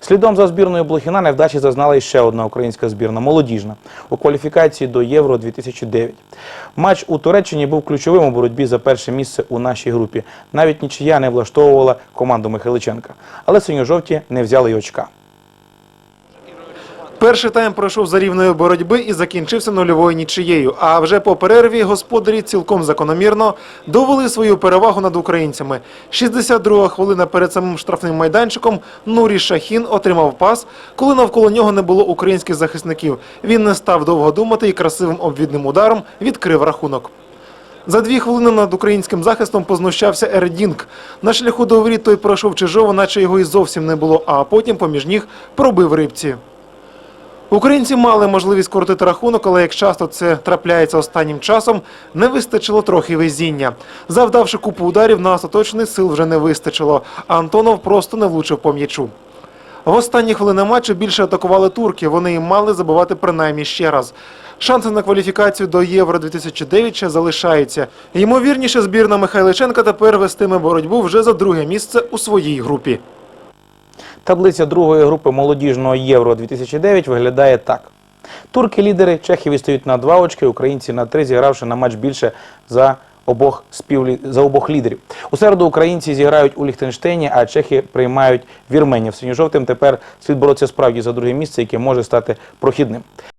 Слідом за збірною Блохіна невдачі зазнала ще одна українська збірна молодіжна у кваліфікації до Євро 2009. Матч у Туреччині був ключовим у боротьбі за перше місце у нашій групі. Навіть нічия не влаштовувала команду Михайличенка. Але синьо-жовті не взяли й очка. Перший тайм пройшов за рівною боротьби і закінчився нульовою нічиєю. А вже по перерві господарі цілком закономірно довели свою перевагу над українцями. 62 хвилина перед самим штрафним майданчиком Нурі Шахін отримав пас, коли навколо нього не було українських захисників. Він не став довго думати і красивим обвідним ударом відкрив рахунок. За дві хвилини над українським захистом познущався Ердінг. На шляху до воріт той пройшов чижово, наче його і зовсім не було, а потім поміж ніг пробив рибці. Українці мали можливість коротити рахунок, але як часто це трапляється останнім часом, не вистачило трохи везіння. Завдавши купу ударів, на остаточний сил вже не вистачило, а Антонов просто не влучив по м'ячу. В останні хвилини матчу більше атакували турки. Вони і мали забивати принаймні ще раз. Шанси на кваліфікацію до Євро 2009 ще залишаються. Ймовірніше, збірна Михайличенка тепер вестиме боротьбу вже за друге місце у своїй групі. Таблиця другої групи молодіжного Євро 2009 виглядає так. Турки лідери, чехи відстають на два очки, українці на три, зігравши на матч більше за обох співлі... за обох лідерів. У середу українці зіграють у Ліхтенштейні, а чехи приймають Вірменів. Синьо-жовтим тепер слід боротися справді за друге місце, яке може стати прохідним.